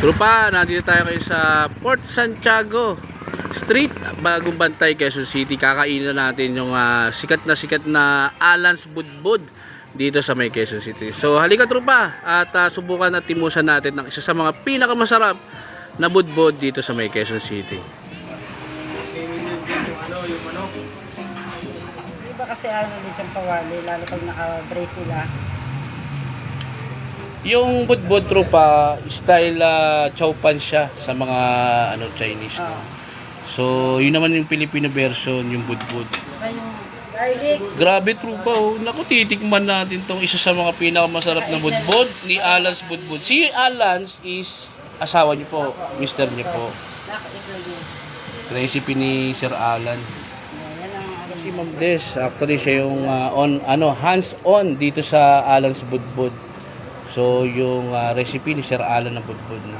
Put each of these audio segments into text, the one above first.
Trupa, nandito tayo kayo sa Port Santiago Street, Bagong Bantay, Quezon City. Kakainin natin yung ah, sikat na sikat na Alans Budbud dito sa may Quezon City. So halika trupa at ah, subukan at timusan natin ng isa sa mga pinakamasarap na budbud dito sa may Quezon City. Di ba kasi ano din siyang pawali, lalo pag naka-brace sila. Yung budbud trupa, style uh, chow pan siya sa mga ano Chinese. No? Ah. So, yun naman yung Filipino version, yung budbud. Ay, yung garlic. Grabe trupa oh. Naku, titikman natin tong isa sa mga pinakamasarap na budbud ni Alans Budbud. Si Alans is asawa niyo po, mister niyo po. Recipe ni Sir Alan. Si Ma'am Des, actually siya yung ah, on ano hands on dito sa Alan's Budbud. So yung ah, recipe ni Sir Alan ng Budbud. no?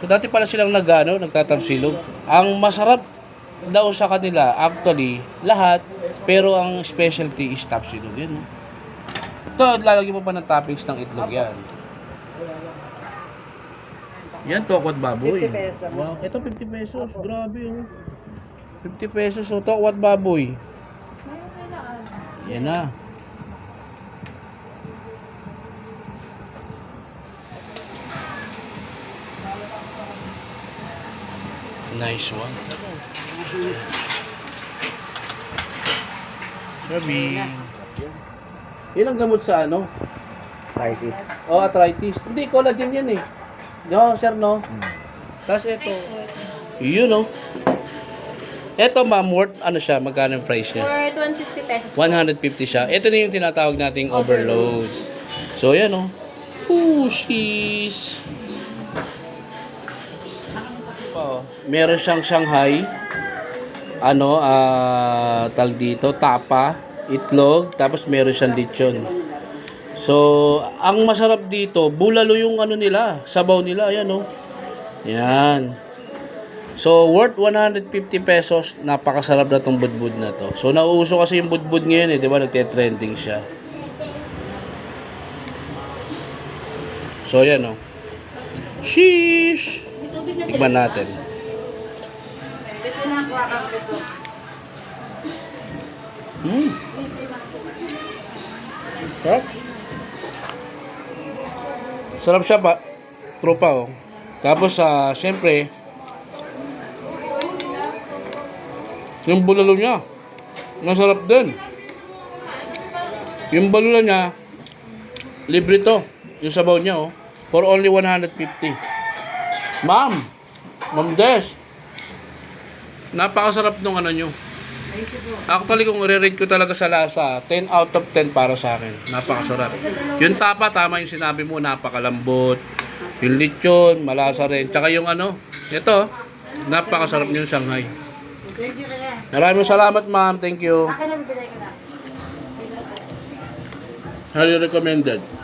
So dati pala silang nagano, nagtatamsilog. Ang masarap daw sa kanila actually lahat pero ang specialty is tapsilog yun. no? Ito, lalagyan mo pa ng toppings ng itlog yan. Yan, tokwat baboy. 50 pesos. Wow, ito 50 pesos. Grabe oh. 50 pesos so tokwat baboy. Yan na. Nice one. Gabi. Yan ang gamot sa ano? Crisis. Oh, arthritis. Hindi, collagen yan eh. No, sir, no? Tapos ito. Yun, no? Ito, ma'am, worth, ano siya, magkano yung price niya? For 150 pesos. 150 siya. Ito na yung tinatawag nating overload. So, yan, oh. Pushis. Meron siyang Shanghai. Ano, ah, tag dito, tapa, itlog, tapos meron siyang lechon. So, ang masarap dito, bulalo yung ano nila, sabaw nila, ayan oh. Yan. So, worth 150 pesos, napakasarap na tong budbud na to. So, nauuso kasi yung budbud ngayon eh, di ba? Nagte-trending siya. So, yan oh. Sheesh! Tikman natin. Ito na ang kwakang ito. Hmm. Sarap. Sarap siya pa. Tropa oh. Tapos sa syempre yung bulalo niya. Masarap din. Yung bulalo niya libre to. Yung sabaw niya oh. For only 150. Ma'am. Ma'am Des. Napakasarap nung ano nyo. Actually, kung i-rate ko talaga sa lasa, 10 out of 10 para sa akin. Napakasarap. Yung tapa, tama yung sinabi mo, napakalambot. Yung lechon, malasa rin. Tsaka yung ano, ito, napakasarap yung Shanghai. Thank you kaya. Maraming salamat, ma'am. Thank you. Highly recommended.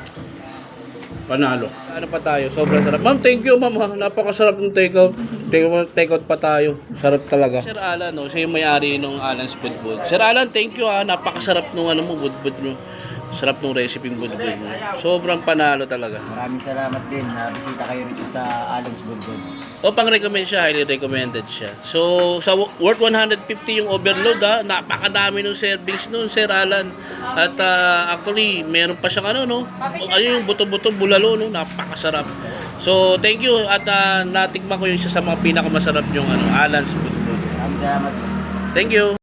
Panalo. Ano pa tayo? Sobrang sarap. Ma'am, thank you, ma'am. ha. Napakasarap ng take-out. Take-out, take-out pa tayo. Sarap talaga. Sir Alan, no? siya yung may-ari ng Alan's Budbud. Sir Alan, thank you ha. Napakasarap nung ano mo, budbud mo. Sarap nung recipe ng budbud mo. Sobrang panalo talaga. Maraming salamat din na bisita kayo rito sa Alon's Bulbul. O pang-recommend siya, highly recommended siya. So, sa worth 150 yung overload ha, napakadami ng servings nun, Sir Alan. At ah, actually, meron pa siyang ano, no? Ano yung buto-buto, bulalo, no? Napakasarap. So, thank you. At ah, natikman ko yung isa sa mga pinakamasarap yung ano, Alan's Food. Maraming salamat. Thank you.